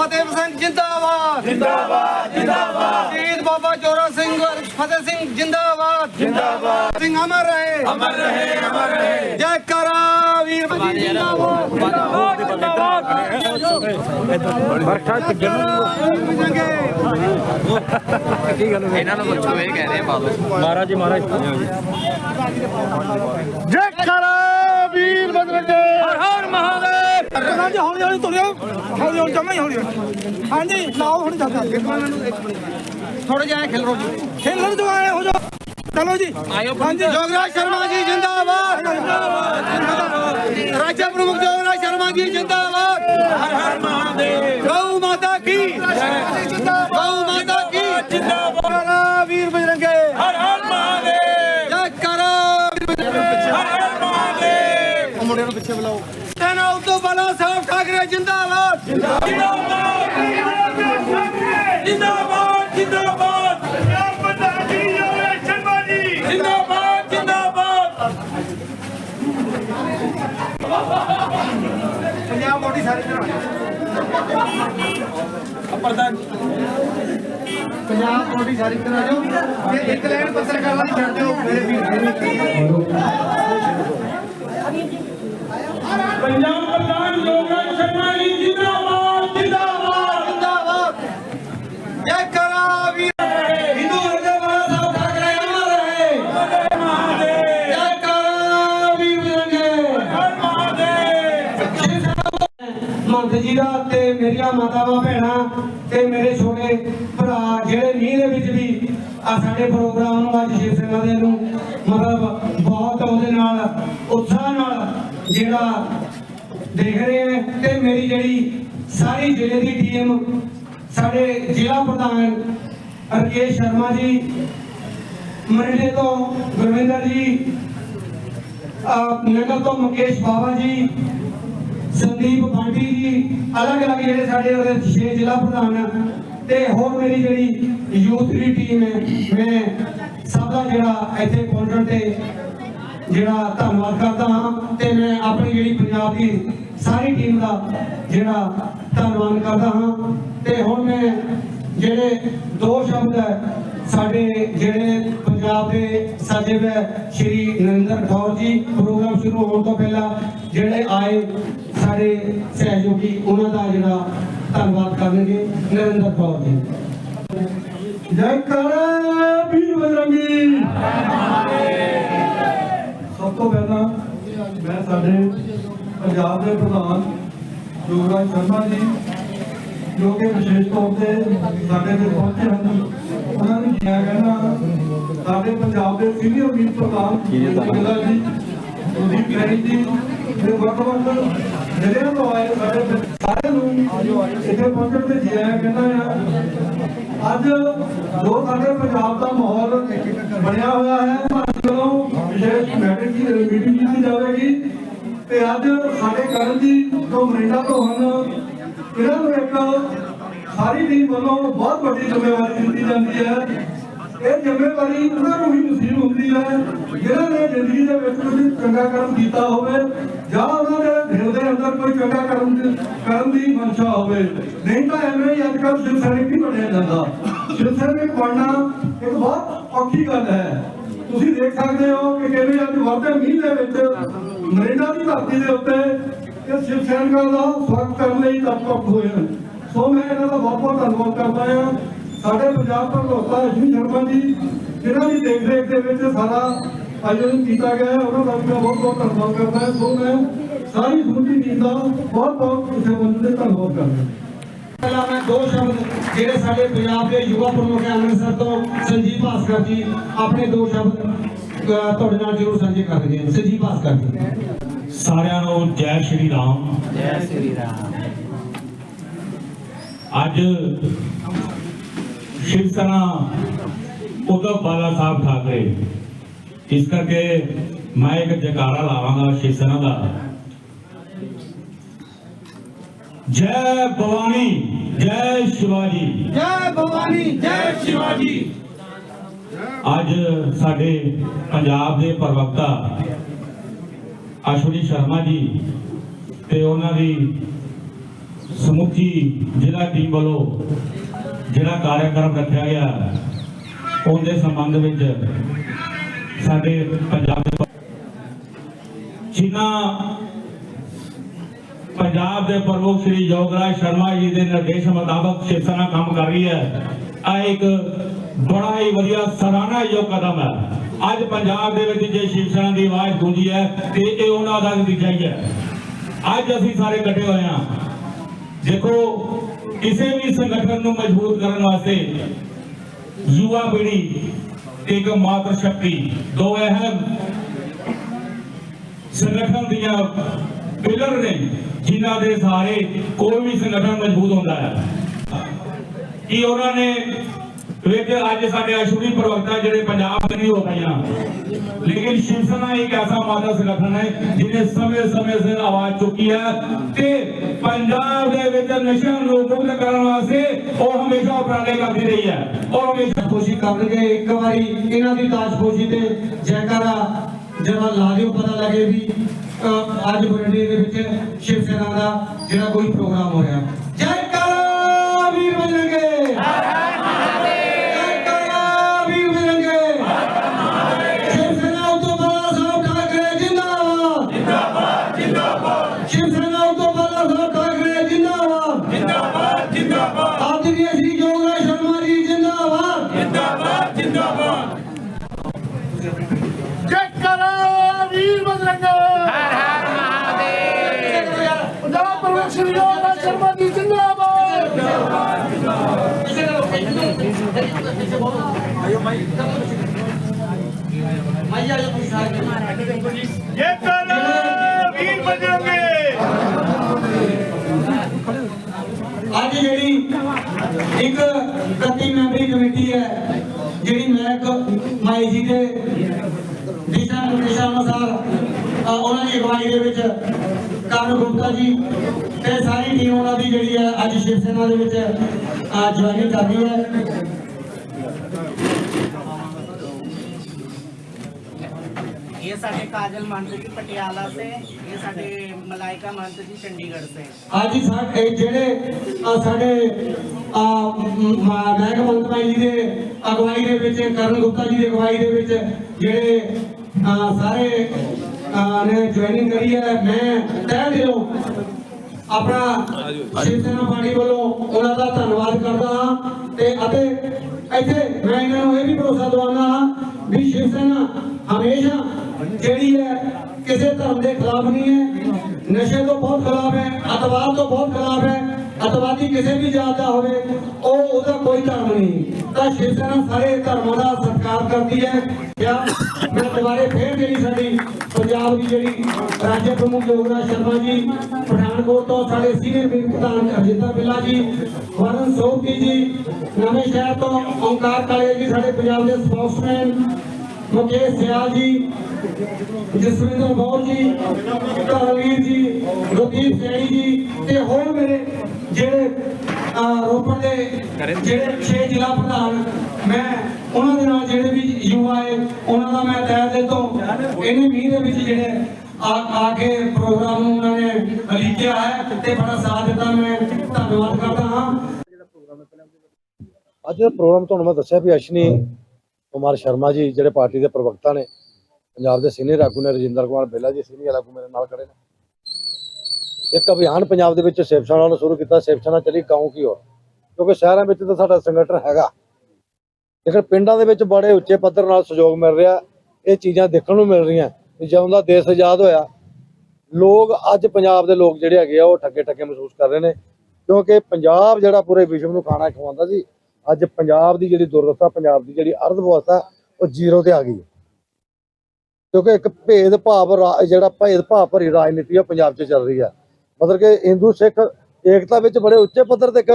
ਫਤਿਹ ਸਿੰਘ ਜਿੰਦਾਬਾਦ। ਜਿੰਦਾਬਾਦ ਜਿੰਦਾਬਾਦ। ਸ਼ਹੀਦ ਬਾਬਾ ਜੋਰਾ ਸਿੰਘ ਫਤਿਹ ਸਿੰਘ ਜਿੰਦਾਬਾਦ। ਜਿੰਦਾਬਾਦ। ਸਿੰਘ ਅਮਰ ਰਹੇ। ਅਮਰ ਰਹੇ ਅਮਰ ਰਹੇ। ਜੈ ਕਰਾ ਵੀਰ ਜੀ ਜਿੰਦਾਬਾਦ ਇਹਨਾਂ ਨੂੰ ਪੁੱਛੋ ਇਹ ਕਹਿ ਰਹੇ ਬਾਬਾ। ਜੈ ਕਰਾ ਵੀਰ ਬਜਰੰਗੇ ਹਰ ਹਰ ਮਹਾਦੇਵ। ਹਾਂਜੀ ਹੌਲੀ ਹੌਲੀ ਤੁਰਿਓ। ਹੌਲੀ ਹੌਲੀ ਜਮਾ ਹੀ ਹੌਲੀ ਹੌਲੀ। ਹਾਂਜੀ ਲਾਓ ਹੁਣ ਜਾਂਦਾ ਥੋੜਾ ਜਿਹਾ ਖਿਲਰੋ ਜੀ। ਖੇਲਣ ਤੋਂ ਆਏ ਹੋ ਜਾ ਚਲੋ ਜੀ। ਹਾਂਜੀ ਜੋਗਰਾਜ ਸ਼ਰਮਾ ਜੀ ਜਿੰਦਾਬਾਦ। ਰਾਜਾ ਪ੍ਰਮੁਖ ਜੋਗਰਾਜ ਸ਼ਰਮਾ ਜੀ ਜਿੰਦਾਬਾਦ। ਹਰ ਹਰ ਮਹਾਦੇਵ। ਗਊ ਮਾਤਾ ਕੀ। ਜਿੰਦਾਬਾਦ ਗਊ ਮਾਤਾ ਕੀ ਜਿੰਦਾਬਾਦ ਕਰਾ ਵੀਰ ਬਜਰੰਗੇ ਹਰ ਹਰ ਮਹਾਦੇਵ ਜੈ ਕਰਾ ਵੀਰ ਬਜਰੰਗੇ ਹਰ ਹਰ ਮਹਾਦੇਵ ਉਹ ਮੁੰਡੇ ਨੂੰ ਪਿੱਛੇ ਬੁਲਾਓ ਤੈਨਾਂ ਉਦੋਂ ਬਾਲਾ ਸਾਹਿਬ ਠਾਕਰੇ ਜਿੰਦਾਬਾਦ ਜਿੰਦਾਬਾਦ ਜਿੰਦਾਬਾਦ ਜਿੰਦਾਬਾਦ ਜਿੰਦਾਬਾਦ ਜਿੰਦਾਬਾਦ ਪੰਜਾਬ ਮੋਟੀ ਸਾਰੀ ਤਰ੍ਹਾਂ ਪ੍ਰਧਾਨ ਪੰਜਾਬ ਮੋਟੀ ਸਾਰੀ ਤਰ੍ਹਾਂ ਜੋ ਤੇ ਇੱਕ ਲਾਈਨ ਪੱਤਰਕਾਰਾਂ ਦੀ ਛੱਡ ਦਿਓ ਮੇਰੇ ਵੀਰ ਪੰਜਾਬ ਪ੍ਰਧਾਨ ਯੋਗਰਾਜ ਸ਼ਰਮਾ ਜੀ ਜਿੰਦਾਬਾਦ ਜਿੰਦਾਬਾਦ। ਜਿੰਦਾਬਾਦ। ਜੈ ਜੀ ਦਾ ਤੇ ਮੇਰੀਆਂ ਮਾਤਾਵਾਂ ਭੈਣਾਂ ਤੇ ਮੇਰੇ ਛੋਟੇ ਭਰਾ ਜਿਹੜੇ ਮੀਂਹ ਦੇ ਵਿੱਚ ਵੀ ਆ ਸਾਡੇ ਪ੍ਰੋਗਰਾਮ ਨੂੰ ਅੱਜ ਸ਼ਿਵ ਸੈਨਾ ਦੇ ਨੂੰ ਮਤਲਬ ਬਹੁਤ ਉਹਦੇ ਨਾਲ, ਉਤਸ਼ਾਹ ਨਾਲ ਜਿਹੜਾ ਦੇਖ ਰਹੇ ਹੈ ਤੇ ਮੇਰੀ ਜਿਹੜੀ ਸਾਰੀ ਜ਼ਿਲ੍ਹੇ ਦੀ ਟੀਮ ਸਾਡੇ ਜ਼ਿਲ੍ਹਾ ਪ੍ਰਧਾਨ ਰਕੇਸ਼ ਸ਼ਰਮਾ ਜੀ ਮਰਿੰਡੇ ਤੋਂ ਗੁਰਵਿੰਦਰ ਜੀ ਨਗਰ ਤੋਂ ਮੁਕੇਸ਼ ਬਾਵਾ ਜੀ ਸੰਦੀਪ ਬਾਂਟੀ ਜੀ ਅਲੱਗ ਅਲੱਗ ਜਿਹੜੇ ਸਾਡੇ ਉਹਦੇ ਛੇ ਜ਼ਿਲ੍ਹਾ ਪ੍ਰਧਾਨ ਤੇ ਹੋਰ ਮੇਰੀ ਜਿਹੜੀ ਯੂਥ ਦੀ ਟੀਮ ਹੈ, ਮੈਂ ਸਭ ਦਾ ਜਿਹੜਾ ਇੱਥੇ ਪਹੁੰਚਣ ਤੇ ਜਿਹੜਾ ਧੰਨਵਾਦ ਕਰਦਾ ਹਾਂ ਤੇ ਮੈਂ ਆਪਣੀ ਜਿਹੜੀ ਪੰਜਾਬ ਦੀ ਸਾਰੀ ਟੀਮ ਦਾ ਜਿਹੜਾ ਧੰਨਵਾਦ ਕਰਦਾ ਹਾਂ। ਤੇ ਹੁਣ ਮੈਂ ਜਿਹੜੇ ਦੋ ਸ਼ਬਦ ਹੈ, ਸਾਡੇ ਜਿਹੜੇ ਪੰਜਾਬ ਦੇ ਸਜਿਵ ਹੈ, ਸ਼੍ਰੀ ਨਰਿੰਦਰ ਕੌਰ ਜੀ, ਪ੍ਰੋਗਰਾਮ ਸ਼ੁਰੂ ਹੋਣ ਤੋਂ ਪਹਿਲਾਂ ਜਿਹੜੇ ਆਏ ਸਾਡੇ ਸਹਿਯੋਗੀ ਉਹਨਾਂ ਦਾ ਜਿਹੜਾ ਧੰਨਵਾਦ ਕਰਨਗੇ। ਨਰਿੰਦਰ ਕੌਰ ਜੀ। ਜੈ ਕਰਾ ਵੀਰ ਬਜਰੰਗੀ। ਸਭ ਤੋਂ ਪਹਿਲਾਂ ਮੈਂ ਸਾਡੇ ਪੰਜਾਬ ਦੇ ਪ੍ਰਧਾਨ ਯੋਗਰਾਜ ਸ਼ਰਮਾ ਜੀ, ਜੋ ਕਿ ਵਿਸ਼ੇਸ਼ ਤੌਰ ਤੇ ਸਾਡੇ ਤੇ ਪਹੁੰਚੇ ਹਨ, ਉਹਨਾਂ ਨੂੰ ਕਿਹਾ ਕਹਿਣਾ ਸਾਡੇ ਪੰਜਾਬ ਦੇ ਸੀਨੀਅਰ ਵੀਰ ਪ੍ਰਧਾਨ ਜਿੰਦਾ ਜੀ ਸੁਦੀਪ ਜੀ, ਤੇ ਵੱਖ ਵੱਖ ਜ਼ਿਲ੍ਹਿਆਂ ਤੋਂ ਆਏ ਪਿੰਡ ਸਾਰਿਆਂ ਨੂੰ ਇੱਥੇ ਪਹੁੰਚਣ ਤੇ ਜੀ ਆਇਆਂ ਕਹਿੰਦਾ ਆ ਅੱਜ ਜੋ ਸਾਡੇ ਪੰਜਾਬ ਦਾ ਮਾਹੌਲ ਬਣਿਆ ਹੋਇਆ ਹੈ ਜਦੋਂ ਵਿਸ਼ੇਸ਼ ਮੈਟਿੰਗ ਦੀ ਮੀਟਿੰਗ ਕੀਤੀ ਜਾਵੇਗੀ ਤੇ ਅੱਜ ਸਾਡੇ ਕਰਨ ਜੀ ਜੋ ਮਰਿੰਡਾ ਤੋਂ ਹਨ ਇਹਨਾਂ ਨੂੰ ਇੱਕ ਸਾਰੀ ਟੀਮ ਵੱਲੋਂ ਬਹੁਤ ਵੱਡੀ ਜ਼ਿੰਮੇਵਾਰੀ ਦਿੱਤੀ ਜਾਂਦੀ ਹੈ। ਇਹ ਜ਼ਿੰਮੇਵਾਰੀ ਉਹਨਾਂ ਨੂੰ ਹੀ ਨਸੀਬ ਹੁੰਦੀ ਹੈ ਜਿਨ੍ਹਾਂ ਨੇ ਜ਼ਿੰਦਗੀ ਦੇ ਵਿੱਚ ਕੁਝ ਚੰਗਾ ਕਰਮ ਕੀਤਾ ਹੋਵੇ। ਜਾਂ ਉਹਨਾਂ ਦੇ ਦਿਲ ਦੇ ਅੰਦਰ ਕੋਈ ਚੰਗਾ ਕਰਮ ਦੀ- ਕਰਨ ਦੀ ਮਨਸ਼ਾ ਹੋਵੇ। ਨਹੀਂ ਤਾਂ ਐਵੇਂ ਹੀ ਅੱਜ ਕੱਲ੍ਹ ਸਿਰ ਸੈਨਿਕ ਨਹੀਂ ਬਣਿਆ ਜਾਂਦਾ। ਸਿਰ ਸੈਨਿਕ ਬਣਨਾ ਇੱਕ ਬਹੁਤ ਔਖੀ ਗੱਲ ਹੈ। ਤੁਸੀਂ ਦੇਖ ਸਕਦੇ ਹੋ ਕਿ ਕਿਵੇਂ ਅੱਜ ਵਰਦੇ ਮੀਂਹ ਦੇ ਵਿੱਚ ਨਰੇਂਡਾ ਦੀ ਧਰਤੀ ਦੇ ਉੱਤੇ ਇਹ ਸ਼ਿਵ ਸੈਨਿਕਾਂ ਦਾ ਸਵਾਗਤ ਕਰਨ ਲਈ ਤਤਪਰ ਹੋਏ ਹਨ ਸੋ ਮੈਂ ਇਹਨਾਂ ਦਾ ਬਹੁਤ ਬਹੁਤ ਧੰਨਵਾਦ ਕਰਦਾ ਹਾਂ। ਸਾਡੇ ਪੰਜਾਬ ਪ੍ਰਧਾਨ ਅਸ਼ਵਨੀ ਸ਼ਰਮਾ ਜੀ, ਜਿਨ੍ਹਾਂ ਦੀ ਦੇਖ ਰੇਖ ਦੇ ਵਿੱਚ ਸਾਰਾ ਆਯੋਜਨ ਕੀਤਾ ਗਿਆ ਹੈ ਉਹਨਾਂ ਦਾ ਵੀ ਮੈਂ ਬਹੁਤ ਬਹੁਤ ਧੰਨਵਾਦ ਕਰਦਾ ਹਾਂ ਸੋ ਮੈਂ ਸਾਰੀ ਸਮੁੱਚੀ ਟੀਮ ਦਾ ਬਹੁਤ ਬਹੁਤ ਕਿਸੇ ਬੰਦੇ ਦੇ ਧੰਨਵਾਦ ਕਰਦਾ ਹਾਂ ਪਹਿਲਾਂ ਮੈਂ ਦੋ ਸ਼ਬਦ ਜਿਹੜੇ ਸਾਡੇ ਪੰਜਾਬ ਦੇ ਯੁਵਾ ਪ੍ਰਮੁੱਖ ਹੈ ਅੰਮ੍ਰਿਤਸਰ ਤੋਂ ਸੰਜੀਵ ਭਾਸਕਰ ਜੀ ਆਪਣੇ ਦੋ ਸ਼ਬਦ ਅਹ, ਤੁਹਾਡੇ ਨਾਲ ਜ਼ਰੂਰ ਸਾਂਝੇ ਕਰਨਗੇ ਸੰਜੀਵ ਭਾਸਕਰ ਜੀ ਸਾਰਿਆਂ ਨੂੰ ਜੈ ਸ਼੍ਰੀ ਰਾਮ ਜੈ ਸ੍ਰੀ ਰਾਮ ਅੱਜ ਸ਼ਿਵ ਸੈਨਾ ਉद्धਵ ਬਾਲਾ ਸਾਹਿਬ ਠਾਕਰੇ ਇਸ ਕਰਕੇ ਮੈਂ ਇੱਕ ਜਕਾਰਾ ਲਾਵਾਂਗਾ ਸ਼ਿਵ ਸੈਨਾ ਦਾ। ਜੈ ਭਵਾਨੀ ਜੈ ਸ਼ਿਵਾਜੀ। ਜੈ ਭਵਾਨੀ ਜੈ ਸ਼ਿਵਾਜੀ। ਅੱਜ ਸਾਡੇ ਪੰਜਾਬ ਦੇ ਪ੍ਰਵਕਤਾ ਅਸ਼ਵਨੀ ਸ਼ਰਮਾ ਜੀ ਤੇ ਉਹਨਾਂ ਦੀ ਸਮੁੱਚੀ ਜ਼ਿਲ੍ਹਾ ਟੀਮ ਵੱਲੋਂ ਜਿਹੜਾ ਕਾਰਜਕ੍ਰਮ ਰੱਖਿਆ ਗਿਆ ਉਹਦੇ ਸੰਬੰਧ ਵਿੱਚ ਸਾਡੇ ਪੰਜਾਬ ਦੇ ਚੀਨਾ ਪੰਜਾਬ ਦੇ ਪ੍ਰਮੁੱਖ ਸ਼੍ਰੀ ਯੋਗਰਾਜ ਸ਼ਰਮਾ ਜੀ ਦੇ ਨਿਰਦੇਸ਼ ਮੁਤਾਬਕ ਸ਼ਿਵ ਕੰਮ ਕਰ ਰਹੀ ਹੈ ਆ ਇੱਕ ਬੜਾ ਹੀ ਵਧੀਆ ਸਰਾਹਨਾ ਯੋਗ ਕਦਮ ਹੈ। ਅੱਜ ਪੰਜਾਬ ਦੇ ਵਿੱਚ ਜੇ ਸ਼ਿਵ ਦੀ ਆਵਾਜ਼ ਗੂੰਜੀ ਹੈ, ਤੇ ਇਹ ਉਹਨਾਂ ਦਾ ਨਤੀਜਾ ਹੀ ਹੈ। ਅੱਜ ਅਸੀਂ ਸਾਰੇ ਇਕੱਠੇ ਹੋਏ ਹਾਂ। ਦੇਖੋ, ਕਿਸੇ ਵੀ ਸੰਗਠਨ ਨੂੰ ਮਜ਼ਬੂਤ ਕਰਨ ਵਾਸਤੇ ਯੁਵਾ ਪੀੜ੍ਹੀ ਇੱਕ ਮਾਤਰ ਸ਼ਕਤੀ। ਦੋ ਅਹਿਮ ਸੰਗਠਨ ਦੀਆਂ ਪਿਲਰ ਨੇ, ਜਿਨ੍ਹਾਂ ਦੇ ਸਾਰੇ ਕੋਈ ਵੀ ਸੰਗਠਨ ਮਜ਼ਬੂਤ ਹੁੰਦਾ ਹੈ। ਕਿ ਉਹਨਾਂ ਨੇ ਵੇਖ ਅੱਜ ਸਾਡੇ ਅਸ਼ੂਰੀ ਪ੍ਰਵਕਤਾ ਜਿਹੜੇ ਪੰਜਾਬ ਦੇ ਨਹੀਂ ਹੋ ਪਈਆਂ ਲੇਕਿਨ ਸ਼ਿਵ ਇੱਕ ਐਸਾ ਮਾਦਾ ਸੰਗਠਨ ਹੈ ਜਿਹਨੇ ਸਮੇਂ ਸਮੇਂ ਸਿਰ ਆਵਾਜ਼ ਚੁੱਕੀ ਹੈ ਤੇ ਪੰਜਾਬ ਦੇ ਵਿੱਚ ਨਸ਼ਿਆਂ ਨੂੰ ਮੁਕਤ ਕਰਨ ਵਾਸਤੇ ਉਹ ਹਮੇਸ਼ਾ ਉਪਰਾਲੇ ਕਰਦੀ ਰਹੀ ਹੈ। ਔਰ ਹਮੇਸ਼ਾ ਖੁਸ਼ੀ ਕਰਨਗੇ ਇੱਕ ਵਾਰੀ ਇਹਨਾਂ ਦੀ ਤਾਜਪੋਸ਼ੀ ਤੇ ਜੈਕਾਰਾ ਜਰਾ ਲਾ ਦਿਓ ਪਤਾ ਲੱਗੇ ਵੀ ਅੱਜ ਬਰਡੇ ਦੇ ਵਿੱਚ ਸ਼ਿਵ ਸੈਨਾ ਦਾ ਜਿਹੜਾ ਕੋਈ ਪ੍ਰੋਗਰਾਮ ਹੋ ਰਿਹਾ। ਇੱਕ ਦਿਸ਼ਾ ਨਿਰਦੇਸ਼ਾਂ ਅਨੁਸਾਰ ਉਹਨਾਂ ਦੀ ਅਗਵਾਈ ਦੇ ਵਿੱਚ ਕਰਨ ਗੁਪਤਾ ਜੀ ਤੇ ਸਾਰੀ ਟੀਮ ਉਹਨਾਂ ਦੀ ਜਿਹੜੀ ਹੈ ਅੱਜ ਸ਼ਿਵ ਸੈਨਾ ਦੇ ਵਿੱਚ ਜੁਆਇਨ ਕਰ ਰਹੀ ਹੈ। ये साढ़े काजल मंत्र जी पटियाला से ये साढ़े मलाइका मंत्र जी चंडीगढ़ से ਅੱਜ ਹੀ ਸਾਡੇ ਜਿਹੜੇ ਅ, ਸਾਡੇ ਮਹਿਕ ਮੰਤਮਾਈ ਜੀ ਦੇ ਅਗਵਾਈ ਦੇ ਵਿੱਚ ਕਰਨ ਗੁਪਤਾ ਜੀ ਦੀ ਅਗਵਾਈ ਦੇ ਵਿੱਚ ਜਿਹੜੇ ਅ, ਸਾਰੇ ਅ, ਨੇ ਜੁਆਇਨਿੰਗ ਕਰੀ ਹੈ ਮੈਂ ਤਹਿ ਦਿਲੋਂ ਆਪਣਾ ਸ਼ਿਵ ਸੈਨਾ ਪਾਰਟੀ ਵੱਲੋਂ ਉਹਨਾਂ ਦਾ ਧੰਨਵਾਦ ਕਰਦਾ ਹਾਂ ਤੇ ਅਤੇ ਇੱਥੇ ਮੈਂ ਇਹਨਾਂ ਨੂੰ ਇਹ ਵੀ ਭਰੋਸਾ ਦਵਾਉਣਾ ਹਾਂ ਵੀ ਸ਼ਿਵ ਸੈਨਾ ਹਮੇਸ਼ਾ ਜਿਹੜੀ ਹੈ, ਕਿਸੇ ਧਰਮ ਦੇ ਖਿਲਾਫ ਨਹੀਂ ਹੈ। ਨਸ਼ੇ ਤੋਂ ਬਹੁਤ ਖਿਲਾਫ ਹੈ, ਅਤਵਾਦ ਤੋਂ ਬਹੁਤ ਖਿਲਾਫ ਹੈ। ਅਤਵਾਦੀ ਕਿਸੇ ਵੀ ਜਾਤ ਦਾ ਹੋਵੇ, ਉਹ ਉਹਦਾ ਕੋਈ ਧਰਮ ਨਹੀਂ। ਤਾਂ ਸ਼ਿਵ ਸੈਨਾ ਸਾਰੇ ਧਰਮਾਂ ਦਾ ਸਤਿਕਾਰ ਕਰਦੀ ਹੈ, ਕਿਆ? ਮੈਂ ਦੁਬਾਰੇ ਫੇਰ ਜਿਹੜੀ ਸਾਡੀ ਪੰਜਾਬ ਦੀ ਜਿਹੜੀ ਰਾਜ ਪ੍ਰਮੁੱਖ ਯੋਗਰਾਜ ਸ਼ਰਮਾ ਜੀ, ਪਠਾਨਕੋਟ ਤੋਂ ਸਾਡੇ ਸੀਨੀਅਰ ਮੀਤ ਪ੍ਰਧਾਨ ਅਜਿੰਦਰ ਬਿੱਲਾ ਜੀ ਵਰਨ ਸੋਪੀ ਜੀ, ਨਵੇਂ ਸ਼ਹਿਰ ਤੋਂ ਓਂਕਾਰ ਕਾਲੇ ਜੀ, ਸਾਡੇ ਪੰਜਾਬ ਦੇ ਸਪੋਕਸਮੈਨ ਮੁਕੇਸ਼ ਸਿਆਲ ਜੀ ਜਸਵਿੰਦਰ ਬੌਰ ਜੀ, ਧਰਮਵੀਰ ਜੀ, ਗੁਰਦੀਪ ਸੈਣੀ ਜੀ ਤੇ ਹੋਰ ਮੇਰੇ ਜਿਹੜੇ ਰੋਪੜ ਦੇ ਜਿਹੜੇ 6 ਜ਼ਿਲ੍ਹਾ ਪ੍ਰਧਾਨ, ਮੈਂ ਉਹਨਾਂ ਦੇ ਨਾਲ ਜਿਹੜੇ ਵੀ ਯੁਵਾ ਹੈ ਉਹਨਾਂ ਦਾ ਮੈਂ ਤਹਿ ਦਿਲ ਤੋਂ ਇਹਨੇ ਮੀਂਹ ਦੇ ਵਿੱਚ ਜਿਹੜੇ ਆ ਆ ਕੇ ਪ੍ਰੋਗਰਾਮ ਨੂੰ ਉਹਨਾਂ ਨੇ ਲਿਖਿਆ ਹੈ ਤੇ ਬੜਾ ਸਾਥ ਦਿੱਤਾ, ਮੈਂ ਧੰਨਵਾਦ ਕਰਦਾ ਹਾਂ। ਅੱਜ ਦਾ ਪ੍ਰੋਗਰਾਮ ਤੁਹਾਨੂੰ ਮੈਂ ਦੱਸਿਆ ਵੀ ਅਸ਼ਨੀ ਕੁਮਾਰ ਸ਼ਰਮਾ ਜੀ ਜਿਹੜੇ ਪਾਰਟੀ ਦੇ ਪ੍ਰਵਕਤਾ ਨੇ ਪੰਜਾਬ ਦੇ ਸੀਨੀਅਰ ਆਗੂ ਨੇ ਰਜਿੰਦਰ ਕੁਮਾਰ ਬੇਲਾ ਜੀ, ਸੀਨੀਅਰ ਆਗੂ ਮੇਰੇ ਨਾਲ ਖੜੇ ਨੇ। ਇੱਕ ਅਭਿਆਨ ਪੰਜਾਬ ਦੇ ਵਿੱਚ ਸਿਵ ਸੈਨਾ ਨੂੰ ਸ਼ੁਰੂ ਕੀਤਾ ਸਿਵ ਸੈਨਾ ਚਲੀ ਕਾਉਂ ਕੀ ਹੋਰ? ਕਿਉਂਕਿ ਸ਼ਹਿਰਾਂ ਵਿੱਚ ਤਾਂ ਸਾਡਾ ਸੰਗਠਨ ਹੈਗਾ। ਲੇਕਿਨ ਪਿੰਡਾਂ ਦੇ ਵਿੱਚ ਬੜੇ ਉੱਚੇ ਪੱਧਰ ਨਾਲ ਸਹਿਯੋਗ ਮਿਲ ਰਿਹਾ, ਇਹ ਚੀਜ਼ਾਂ ਦੇਖਣ ਨੂੰ ਮਿਲ ਰਹੀਆਂ। ਜਦੋਂ ਦਾ ਦੇਸ਼ ਆਜ਼ਾਦ ਹੋਇਆ, ਲੋਕ ਅੱਜ ਪੰਜਾਬ ਦੇ ਲੋਕ ਜਿਹੜੇ ਹੈਗੇ ਆ, ਉਹ ਠੱਗੇ ਠੱਗੇ ਮਹਿਸੂਸ ਕਰ ਰਹੇ ਨੇ। ਕਿਉਂਕਿ ਪੰਜਾਬ ਜਿਹੜਾ ਪੂਰੇ ਵਿਸ਼ਵ ਨੂੰ ਖਾਣਾ ਖਵਾਉਂਦਾ ਸੀ, ਅੱਜ ਪੰਜਾਬ ਦੀ ਜਿਹੜੀ ਦੁਰਦਸ਼ਾ ਪੰਜਾਬ ਦੀ ਜਿਹੜੀ ਅਰਥ ਵਿਵਸਥਾ, ਉਹ ਜ਼ੀਰੋ ਤੇ ਆ ਗਈ ਹੈ। ਕਿਉਂਕਿ ਇੱਕ ਭੇਦ ਭਾਵ ਜਿਹੜਾ ਭੇਦ ਭਾਵ ਭਰੀ ਰਾਜਨੀਤੀ ਆ ਪੰਜਾਬ 'ਚ ਚੱਲ ਰਹੀ ਹੈ ਮਤਲਬ ਕਿ ਹਿੰਦੂ ਸਿੱਖ ਏਕਤਾ ਵਿੱਚ ਬੜੇ ਉੱਚੇ ਪੱਧਰ ਤੇ ਇੱਕ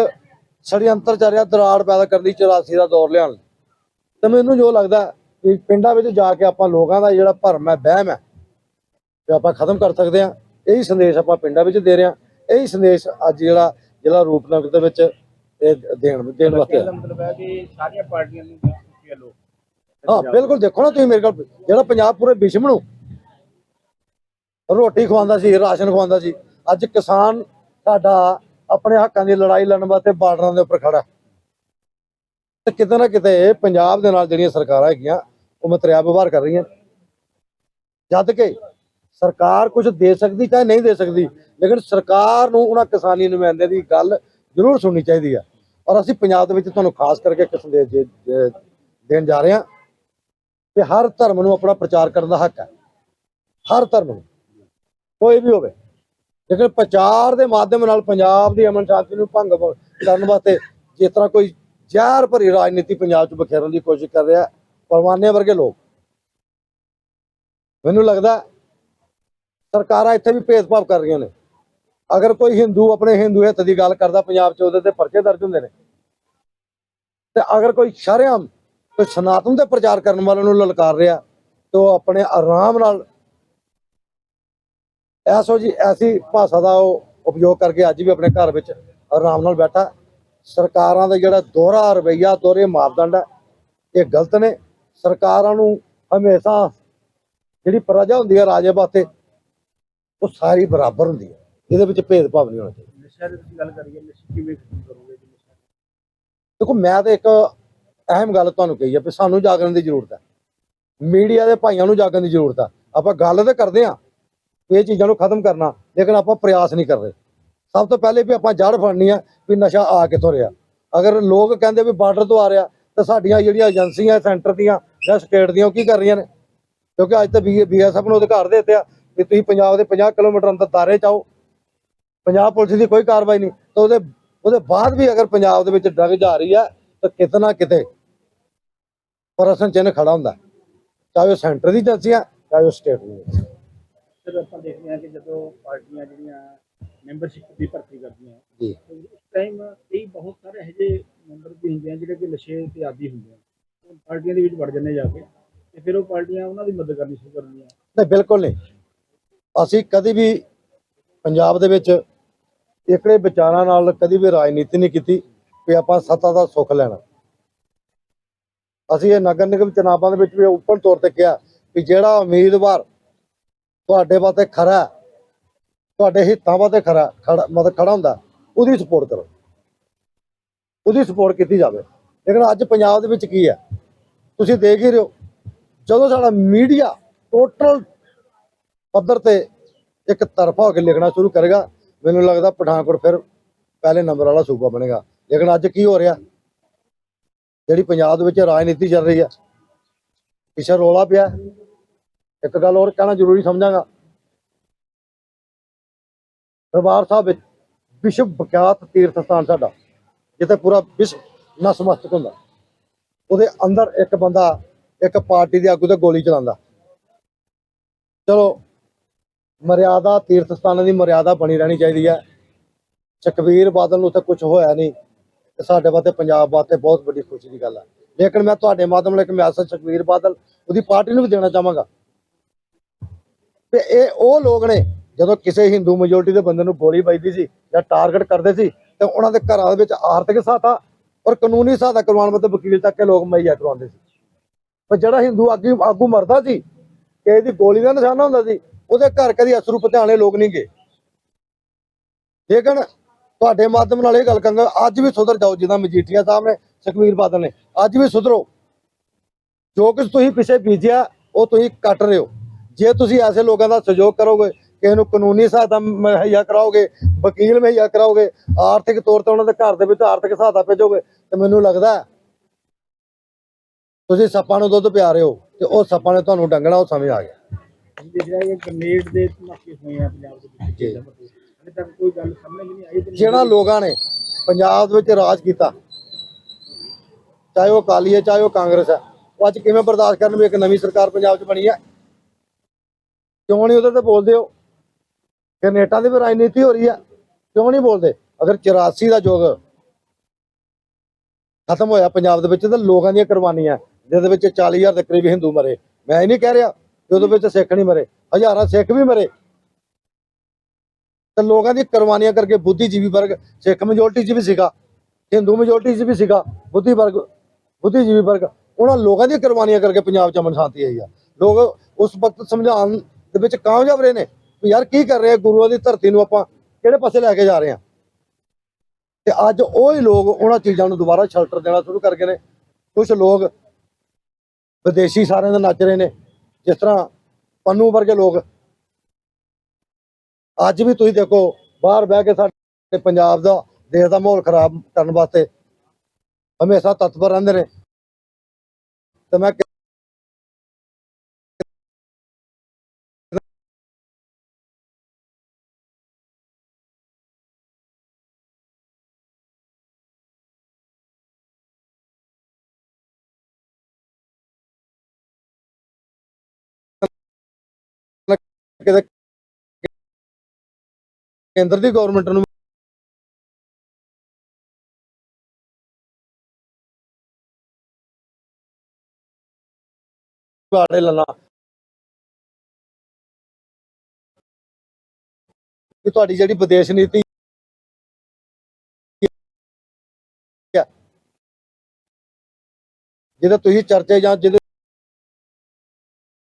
ਛੜਯੰਤਰ ਚੱਲ ਰਿਹਾ ਦਰਾੜ ਪੈਦਾ ਕਰਨ ਦੀ 84 ਦਾ ਦੌਰ ਲਿਆਉਣ ਲਈ। ਤੇ ਮੈਨੂੰ ਜੋ ਲੱਗਦਾ ਕਿ ਪਿੰਡਾਂ ਵਿੱਚ ਜਾ ਕੇ ਆਪਾਂ ਲੋਕਾਂ ਦਾ ਜਿਹੜਾ ਭਰਮ ਹੈ ਵਹਿਮ ਹੈ ਤੇ ਆਪਾਂ ਖਤਮ ਕਰ ਸਕਦੇ ਹਾਂ ਇਹੀ ਸੰਦੇਸ਼ ਆਪਾਂ ਪਿੰਡਾਂ ਵਿੱਚ ਦੇ ਰਹੇ ਹਾਂ ਇਹੀ ਸੰਦੇਸ਼ ਅੱਜ ਜਿਹੜਾ ਜ਼ਿਲ੍ਹਾ ਰੂਪਨਗਰ ਦੇ ਵਿੱਚ ਇਹ ਦੇਣ ਦੇਣ ਵਾਸਤੇ। ਮਤਲਬ ਹੈ ਕਿ ਸਾਰੀਆਂ ਪਾਰਟੀਆਂ ਨੂੰ ਕੀ ਲੋ ਹਾਂ ਬਿਲਕੁਲ ਦੇਖੋ ਨਾ ਤੁਸੀਂ ਮੇਰੇ ਕੋਲ ਜਿਹੜਾ ਪੰਜਾਬ ਪੂਰੇ ਵਿਸ਼ਵ ਨੂੰ ਰੋਟੀ ਖਵਾਉਂਦਾ ਸੀ ਰਾਸ਼ਨ ਖਵਾਉਂਦਾ ਸੀ। ਅੱਜ ਕਿਸਾਨ ਸਾਡਾ ਆਪਣੇ ਹੱਕਾਂ ਦੀ ਲੜਾਈ ਲੜਨ ਵਾਸਤੇ ਬਾਰਡਰਾਂ ਦੇ ਉੱਪਰ ਖੜਾ। ਤੇ ਕਿਤੇ ਨਾ ਕਿਤੇ ਪੰਜਾਬ ਦੇ ਨਾਲ ਜਿਹੜੀਆਂ ਸਰਕਾਰਾਂ ਹੈਗੀਆਂ ਉਹ ਮਤਰਿਆ ਵਿਵਹਾਰ ਕਰ ਰਹੀਆਂ। ਜਦ ਕਿ ਸਰਕਾਰ ਕੁਝ ਦੇ ਸਕਦੀ ਚਾਹੇ ਨਹੀਂ ਦੇ ਸਕਦੀ ਲੇਕਿਨ ਸਰਕਾਰ ਨੂੰ ਉਹਨਾਂ ਕਿਸਾਨੀ ਨੁਮਾਇੰਦੇ ਦੀ ਗੱਲ ਜ਼ਰੂਰ ਸੁਣਨੀ ਚਾਹੀਦੀ ਆ। ਔਰ ਅਸੀਂ ਪੰਜਾਬ ਦੇ ਵਿੱਚ ਤੁਹਾਨੂੰ ਖਾਸ ਕਰਕੇ ਇੱਕ ਸੰਦੇਸ਼ ਦੇਣ ਜਾ ਰਹੇ ਹਾਂ। ਕਿ ਹਰ ਧਰਮ ਨੂੰ ਆਪਣਾ ਪ੍ਰਚਾਰ ਕਰਨ ਦਾ ਹੱਕ ਹੈ। ਹਰ ਧਰਮ ਨੂੰ। ਕੋਈ ਵੀ ਹੋਵੇ। ਲੇਕਿਨ ਪ੍ਰਚਾਰ ਦੇ ਮਾਧਿਅਮ ਨਾਲ ਪੰਜਾਬ ਦੀ ਅਮਨ ਸ਼ਾਂਤੀ ਨੂੰ ਭੰਗ ਕਰਨ ਵਾਸਤੇ ਜਿਸ ਤਰ੍ਹਾਂ ਕੋਈ ਜ਼ਹਿਰ ਭਰੀ ਰਾਜਨੀਤੀ ਪੰਜਾਬ 'ਚ ਬਖੇਰਨ ਦੀ ਕੋਸ਼ਿਸ਼ ਕਰ ਰਿਹਾ, ਪਰਵਾਨੇ ਵਰਗੇ ਲੋਕ। ਮੈਨੂੰ ਲੱਗਦਾ ਸਰਕਾਰਾਂ ਇੱਥੇ ਵੀ ਭੇਦਭਾਵ ਕਰ ਰਹੀਆਂ ਨੇ। ਅਗਰ ਕੋਈ ਹਿੰਦੂ ਆਪਣੇ ਹਿੰਦੂ ਹਿੱਤ ਦੀ ਗੱਲ ਕਰਦਾ, ਪੰਜਾਬ 'ਚ ਉਹਦੇ ਤੇ ਪਰਚੇ ਦਰਜ ਹੁੰਦੇ ਨੇ। ਤੇ ਅਗਰ ਕੋਈ ਸ਼ਰੇਆਮ ਕੋਈ ਸਨਾਤਨ ਦੇ ਪ੍ਰਚਾਰ ਕਰਨ ਵਾਲਿਆਂ ਨੂੰ ਲਲਕਾਰ ਰਿਹਾ ਤੇ ਉਹ ਆਪਣੇ ਆਰਾਮ ਨਾਲ ਐਸੋ ਜੀ ਐਸੀ ਭਾਸ਼ਾ ਦਾ ਉਹ ਉਪਯੋਗ ਕਰਕੇ ਅੱਜ ਵੀ ਆਪਣੇ ਘਰ ਵਿੱਚ ਆਰਾਮ ਨਾਲ ਬੈਠਾ। ਸਰਕਾਰਾਂ ਦਾ ਜਿਹੜਾ ਦੋਹਰਾ ਰਵਈਆ ਦੋਹਰੇ ਮਾਪਦੰਡ ਹੈ ਇਹ ਗਲਤ ਨੇ। ਸਰਕਾਰਾਂ ਨੂੰ ਹਮੇਸ਼ਾ ਜਿਹੜੀ ਪ੍ਰਜਾ ਹੁੰਦੀ ਹੈ ਰਾਜੇ ਵਾਸਤੇ ਉਹ ਸਾਰੀ ਬਰਾਬਰ ਹੁੰਦੀ ਹੈ ਇਹਦੇ ਵਿੱਚ ਭੇਦਭਾਵ ਨਹੀਂ ਹੋਣਾ ਚਾਹੀਦਾ। ਨਸ਼ਾ ਦੀ ਤੁਸੀਂ ਗੱਲ ਕਰੀਏ ਨਸ਼ੇ ਕਿਵੇਂ ਖਤਮ ਕਰੋਗੇ ਦੇਖੋ ਮੈਂ ਤਾਂ ਇੱਕ ਅਹਿਮ ਗੱਲ ਤੁਹਾਨੂੰ ਕਹੀ ਹੈ ਵੀ ਸਾਨੂੰ ਜਾਗਣ ਦੀ ਜ਼ਰੂਰਤ ਹੈ। ਮੀਡੀਆ ਦੇ ਭਾਈਆਂ ਨੂੰ ਜਾਗਣ ਦੀ ਜ਼ਰੂਰਤ ਹੈ ਆਪਾਂ ਗੱਲ ਤਾਂ ਕਰਦੇ ਹਾਂ, ਵੀ ਇਹ ਚੀਜ਼ਾਂ ਨੂੰ ਖਤਮ ਕਰਨਾ, ਲੇਕਿਨ ਆਪਾਂ ਪ੍ਰਯਾਸ ਨਹੀਂ ਕਰ ਰਹੇ ਸਭ ਤੋਂ ਪਹਿਲੇ ਵੀ ਆਪਾਂ ਜੜ ਫੜਨੀ ਆ ਵੀ ਨਸ਼ਾ ਆ ਕਿੱਥੋਂ ਰਿਹਾ। ਅਗਰ ਲੋਕ ਕਹਿੰਦੇ ਵੀ ਬਾਰਡਰ ਤੋਂ ਆ ਰਿਹਾ, ਤਾਂ ਸਾਡੀਆਂ ਜਿਹੜੀਆਂ ਏਜੰਸੀਆਂ, ਸੈਂਟਰ ਦੀਆਂ ਜਾਂ ਸਟੇਟ ਦੀਆਂ ਉਹ ਕੀ ਕਰ ਰਹੀਆਂ ਨੇ? ਕਿਉਂਕਿ ਅੱਜ ਤਾਂ ਬੀਐਸਐਫ ਨੂੰ ਅਧਿਕਾਰ ਦੇ ਦਿੱਤੇ ਆ ਵੀ ਤੁਸੀਂ ਪੰਜਾਬ ਦੇ 50 ਕਿਲੋਮੀਟਰ ਅੰਦਰ ਦਾਰੇ ਚਾਓ। ਪੰਜਾਬ ਪੁਲਿਸ ਦੀ ਕੋਈ ਕਾਰਵਾਈ ਨਹੀਂ, ਤਾਂ ਉਹਦੇ ਉਹਦੇ ਬਾਅਦ ਵੀ ਅਗਰ ਪੰਜਾਬ ਦੇ ਵਿੱਚ ਡਰਗ ਜਾ ਰਹੀ ਹੈ, ਤਾਂ ਕਿਤੇ ਨਾ ਕਿਤੇ ਪ੍ਰਸ਼ਨ ਚਿੰਨ੍ਹ ਖੜਾ ਹੁੰਦਾ। ਚਾਹੇ ਉਹ ਸੈਂਟਰ ਦੀ ਏਜੰਸੀ ਆ ਚਾਹੇ ਉਹ ਸਟੇਟ ਦੀ ਏਜੰਸੀ ਆ। ਫਿਰ ਆਪਾਂ ਦੇਖਦੇ ਹਾਂ ਕਿ ਜਦੋਂ ਪਾਰਟੀਆਂ ਜਿਹੜੀਆਂ ਮੈਂਬਰਸ਼ਿਪ ਦੀ ਭਰਤੀ ਕਰਦੀਆਂ ਜੀ। ਤੇ ਉਸ ਟਾਈਮ ਕਈ ਬਹੁਤ ਸਾਰੇ ਇਹੋ ਜਿਹੇ ਮੈਂਬਰ ਵੀ ਹੁੰਦੇ ਆ ਜਿਹੜੇ ਕਿ ਨਸ਼ੇ ਤੇ ਆਦੀ ਹੁੰਦੇ ਆ। ਉਹ ਪਾਰਟੀਆਂ ਦੇ ਵਿੱਚ ਵੜ ਜਾਂਦੇ ਜਾ ਕੇ ਤੇ ਫਿਰ ਉਹ ਪਾਰਟੀਆਂ ਉਹਨਾਂ ਦੀ ਮਦਦ ਕਰਨੀ ਸ਼ੁਰੂ ਕਰ ਦਿੰਦੀਆਂ ਨਹੀਂ ਬਿਲਕੁਲ ਨਹੀਂ। ਅਸੀਂ ਕਦੀ ਵੀ ਪੰਜਾਬ ਦੇ ਵਿੱਚ ਇਕੜੇ ਵਿਚਾਰਾਂ ਨਾਲ ਕਦੀ ਵੀ ਰਾਜਨੀਤੀ ਨਹੀਂ ਕੀਤੀ ਵੀ ਆਪਾਂ ਸੱਤਾ ਦਾ ਸੁੱਖ ਲੈਣਾ। ਅਸੀਂ ਇਹ ਨਗਰ ਨਿਗਮ ਚੁਣਾਵਾਂ ਦੇ ਵਿੱਚ ਵੀ ਓਪਨ ਤੌਰ ਤੇ ਕਿਹਾ ਵੀ ਜਿਹੜਾ ਉਮੀਦਵਾਰ ਤੁਹਾਡੇ ਵਾਸਤੇ ਖਰਾ ਤੁਹਾਡੇ ਹਿੱਤਾਂ ਵਾਸਤੇ ਖਰਾ, ਖੜਾ, ਮਤਲਬ ਖੜਾ ਹੁੰਦਾ, ਉਹਦੀ ਸਪੋਰਟ ਕਰੋ। ਉਹਦੀ ਸਪੋਰਟ ਕੀਤੀ ਜਾਵੇ। ਲੇਕਿਨ ਅੱਜ ਪੰਜਾਬ ਦੇ ਵਿੱਚ ਕੀ ਹੈ? ਤੁਸੀਂ ਦੇਖ ਹੀ ਰਹੇ ਹੋ, ਜਦੋਂ ਸਾਡਾ ਮੀਡੀਆ ਟੋਟਲ ਪੱਧਰ ਤੇ ਇੱਕ ਤਰਫਾ ਹੋ ਕੇ ਲਿਖਣਾ ਸ਼ੁਰੂ ਕਰੇਗਾ, ਮੈਨੂੰ ਲੱਗਦਾ ਪਠਾਨਕੋਟ ਫਿਰ ਪਹਿਲੇ ਨੰਬਰ ਵਾਲਾ ਸੂਬਾ ਬਣੇਗਾ। ਲੇਕਿਨ ਅੱਜ ਕੀ ਹੋ ਰਿਹਾ? ਜਿਹੜੀ ਪੰਜਾਬ ਦੇ ਵਿੱਚ ਰਾਜਨੀਤੀ ਚੱਲ ਰਹੀ ਹੈ ਪਿੱਛੇ ਰੋਲਾ ਪਿਆ। ਇੱਕ ਗੱਲ ਹੋਰ ਕਹਿਣਾ ਜ਼ਰੂਰੀ ਸਮਝਾਂਗਾ। ਦਰਬਾਰ ਸਾਹਿਬ ਵਿੱਚ ਵਿਸ਼ਵ ਵਿਖਿਆਤ ਤੀਰਥ ਸਥਾਨ ਸਾਡਾ, ਜਿੱਥੇ ਪੂਰਾ ਵਿਸ਼ਵ ਨਸਮਸਤਕ ਹੁੰਦਾ। ਉਹਦੇ ਅੰਦਰ ਇੱਕ ਬੰਦਾ, ਇੱਕ ਪਾਰਟੀ ਦੇ ਆਗੂ ਤੇ ਗੋਲੀ ਚਲਾਉਂਦਾ। ਚਲੋ, ਮਰਿਆਦਾ, ਤੀਰਥ ਸਥਾਨਾਂ ਦੀ ਮਰਿਆਦਾ ਬਣੀ ਰਹਿਣੀ ਚਾਹੀਦੀ ਹੈ। ਸੁਖਬੀਰ ਬਾਦਲ ਨੂੰ ਉੱਥੇ ਕੁਝ ਹੋਇਆ ਨਹੀਂ। ਤੇ ਸਾਡੇ ਵਾਸਤੇ, ਪੰਜਾਬ ਵਾਸਤੇ ਬਹੁਤ ਵੱਡੀ ਖੁਸ਼ੀ ਦੀ ਗੱਲ ਹੈ ਲੇਕਿਨ ਮੈਂ ਤੁਹਾਡੇ ਮਾਧਿਅਮ ਨਾਲ ਇੱਕ ਮੈਸੇਜ ਸੁਖਬੀਰ ਬਾਦਲ, ਉਹਦੀ ਪਾਰਟੀ ਨੂੰ ਵੀ ਦੇਣਾ ਚਾਹਾਂਗਾ। ਤੇ ਇਹ ਉਹ ਲੋਕ ਨੇ, ਜਦੋਂ ਕਿਸੇ ਹਿੰਦੂ ਮੈਜੋਰਟੀ ਦੇ ਬੰਦੇ ਨੂੰ ਗੋਲੀ ਵੱਜਦੀ ਸੀ ਜਾਂ ਟਾਰਗੇਟ ਕਰਦੇ ਸੀ, ਤੇ ਉਹਨਾਂ ਦੇ ਘਰਾਂ ਦੇ ਵਿੱਚ ਆਰਥਿਕ ਸਹਾਇਤਾ ਔਰ ਕਾਨੂੰਨੀ ਸਹਾਇਤਾ ਕਰਵਾਉਣ ਵਾਸਤੇ ਵਕੀਲ ਤੱਕ ਕੇ ਲੋਕ ਮੁਹੱਈਆ ਕਰਵਾਉਂਦੇ ਸੀ। ਪਰ ਜਿਹੜਾ ਹਿੰਦੂ ਆਗੂ ਆਗੂ ਮਰਦਾ ਸੀ ਕਿਸੇ ਦੀ ਗੋਲੀ ਦਾ ਨਿਸ਼ਾਨਾ ਹੁੰਦਾ ਸੀ, ਉਹਦੇ ਘਰ ਕਦੀ ਅਸਰੂ ਪਧਿਆਣੇ ਲੋਕ ਨਹੀਂ ਗਏ। ਲੇਕਿਨ ਤੁਹਾਡੇ ਮਾਧਿਅਮ ਨਾਲ ਇਹ ਗੱਲ ਕਰਾਂਗਾ ਅੱਜ ਵੀ ਸੁਧਰ ਜਾਓ ਜਿੱਦਾਂ ਮਜੀਠੀਆ ਸਾਹਿਬ ਨੇ ਸੁਖਵੀਰ ਬਾਦਲ ਨੇ। ਅੱਜ ਵੀ ਸੁਧਰੋ। ਜੋ ਕੁਝ ਤੁਸੀਂ ਪਿੱਛੇ ਬੀਜਿਆ ਉਹ ਤੁਸੀਂ ਕੱਟ ਰਹੇ ਹੋ। ਜੇ ਤੁਸੀਂ ਐਸੇ ਲੋਕਾਂ ਦਾ ਸਹਿਯੋਗ ਕਰੋਗੇ ਕਿਸੇ ਨੂੰ ਕਾਨੂੰਨੀ ਸਹਾਇਤਾ ਮੁਹੱਈਆ ਕਰਾਓਗੇ ਵਕੀਲ ਮੁਹੱਈਆ ਕਰਾਓਗੇ ਆਰਥਿਕ ਤੌਰ ਤੇ ਉਹਨਾਂ ਦੇ ਘਰ ਦੇ ਵਿੱਚ ਆਰਥਿਕ ਸਹਾਇਤਾ ਭੇਜੋਗੇ ਤੇ ਮੈਨੂੰ ਲੱਗਦਾ ਤੁਸੀਂ ਸੱਪਾਂ ਨੂੰ ਦੁੱਧ ਪਿਆ ਰਹੇ ਹੋ ਤੇ ਉਹ ਸੱਪਾਂ ਨੇ ਤੁਹਾਨੂੰ ਡੰਗਣਾ ਉਹ ਸਮਝ ਆ ਗਿਆ। ਅਸੀਂ ਦੇਖ ਰਹੇ ਹਾਂ ਕਿ ਗ੍ਰਨੇਡ ਦੇ ਧਮਾਕੇ ਹੋਏ ਆ ਪੰਜਾਬ ਦੇ ਵਿੱਚ ਤੱਕ ਕੋਈ ਗੱਲ ਸਮਝ ਨਹੀਂ ਆਈ ਤੇ ਜਿਹੜਾ ਲੋਕਾਂ ਨੇ ਪੰਜਾਬ ਵਿੱਚ ਰਾਜ ਕੀਤਾ ਚਾਹੇ ਉਹ ਅਕਾਲੀ ਹੈ ਚਾਹੇ ਉਹ ਕਾਂਗਰਸ ਹੈ ਉਹ ਅੱਜ ਕਿਵੇਂ ਬਰਦਾਸ਼ਤ ਕਰਨ ਵੀ ਇੱਕ ਨਵੀਂ ਸਰਕਾਰ ਪੰਜਾਬ 'ਚ ਬਣੀ ਹੈ। ਕਿਉਂ ਨਹੀਂ ਉਹਦੇ ਤੇ ਬੋਲਦੇ ਹੋ ਕਿ ਨੇਟਾਂ ਦੀ ਵੀ ਰਾਜਨੀਤੀ ਹੋ ਰਹੀ ਹੈ। ਕਿਉਂ ਨਹੀਂ ਬੋਲਦੇ? ਅਗਰ 84 ਦਾ ਯੁੱਗ ਖਤਮ ਹੋਇਆ ਪੰਜਾਬ ਦੇ ਵਿੱਚ ਤਾਂ ਲੋਕਾਂ ਦੀਆਂ ਕੁਰਬਾਨੀਆਂ ਜਿਹਦੇ ਵਿੱਚ 40000 ਦੇ ਕਰੀਬ ਹਿੰਦੂ ਮਰੇ। ਮੈਂ ਇਹ ਨਹੀਂ ਕਹਿ ਰਿਹਾ ਕਿ ਉਹਦੇ ਵਿੱਚ ਸਿੱਖ ਨਹੀਂ ਮਰੇ। ਹਜ਼ਾਰਾਂ ਸਿੱਖ ਵੀ ਮਰੇ। ਤੇ ਲੋਕਾਂ ਦੀ ਕੁਰਬਾਨੀਆਂ ਕਰਕੇ ਬੁੱਧੀਜੀਵੀ ਵਰਗ, ਸਿੱਖ ਮੈਜੋਰਟੀ 'ਚ ਵੀ ਸੀਗਾ, ਹਿੰਦੂ ਮੈਜੋਰਟੀ 'ਚ ਵੀ ਸੀਗਾ, ਬੁੱਧੀ ਵਰਗ, ਬੁੱਧੀਜੀਵੀ ਵਰਗ, ਉਹਨਾਂ ਲੋਕਾਂ ਦੀਆਂ ਕੁਰਬਾਨੀਆਂ ਕਰਕੇ ਪੰਜਾਬ 'ਚ ਅਮਨ ਸ਼ਾਂਤੀ ਆਈ ਆ। ਲੋਕ ਉਸ ਵਕਤ ਸਮਝਾਉਣ ਦੇ ਵਿੱਚ ਕਾਮਯਾਬ ਰਹੇ ਨੇ ਵੀ ਯਾਰ ਕੀ ਕਰ ਰਹੇ ਗੁਰੂਆਂ ਦੀ ਧਰਤੀ ਨੂੰ ਆਪਾਂ ਕਿਹੜੇ ਪਾਸੇ ਲੈ ਕੇ ਜਾ ਰਹੇ ਆ। ਤੇ ਅੱਜ ਉਹ ਹੀ ਲੋਕ ਉਹਨਾਂ ਚੀਜ਼ਾਂ ਨੂੰ ਦੁਬਾਰਾ ਸ਼ੈਲਟਰ ਦੇਣਾ ਸ਼ੁਰੂ ਕਰ ਗਏ ਨੇ। ਕੁਝ ਲੋਕ ਵਿਦੇਸ਼ੀ ਸਾਰਿਆਂ ਦੇ ਨੱਚ ਰਹੇ ਨੇ, ਜਿਸ ਤਰ੍ਹਾਂ ਪੰਨੂ ਵਰਗੇ ਲੋਕ ਅੱਜ ਵੀ ਤੁਸੀਂ ਦੇਖੋ, ਬਾਹਰ ਬਹਿ ਕੇ ਸਾਡੇ ਪੰਜਾਬ ਦਾ ਦੇਸ਼ ਦਾ ਮਾਹੌਲ ਖਰਾਬ ਕਰਨ ਵਾਸਤੇ ਹਮੇਸ਼ਾ ਤਤਪਰ ਰਹਿੰਦੇ ਨੇ। ਤੇ ਮੈਂ ਕਿਤੇ ਕੇਂਦਰ ਦੀ ਗਵਰਨਮੈਂਟ ਨੂੰ ਵਾੜੇ ਲੱਲਾ ਕਿ ਤੁਹਾਡੀ ਜਿਹੜੀ ਵਿਦੇਸ਼ ਨੀਤੀ ਜਿਹਦੇ ਤੁਸੀਂ ਚਰਚੇ ਜਾਂ ਜਿਹਦੇ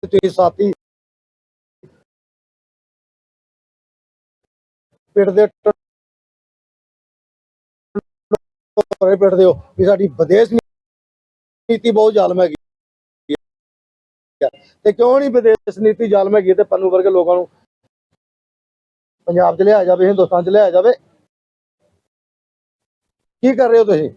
ਤੁਸੀਂ ਸਾਥੀ ਪਿੰਡ ਦੇ ਟੋਰੇ ਪਿੰਡ ਹੋ ਕਿ ਸਾਡੀ ਵਿਦੇਸ਼ ਨੀਤੀ ਬਹੁਤ ਜ਼ਾਲਮ ਹੈਗੀ ਤੇ ਕਿਉਂ ਨਹੀਂ ਵਿਦੇਸ਼ ਨੀਤੀ ਜ਼ਾਲਮ ਹੈਗੀ ਤੇ ਪੰਨੂ ਵਰਗੇ ਲੋਕਾਂ ਨੂੰ ਪੰਜਾਬ 'ਚ ਲਿਆ ਜਾਵੇ, ਹਿੰਦੁਸਤਾਨ 'ਚ ਲਿਆ ਜਾਵੇ? ਕੀ ਕਰ ਰਹੇ ਹੋ ਤੁਸੀਂ?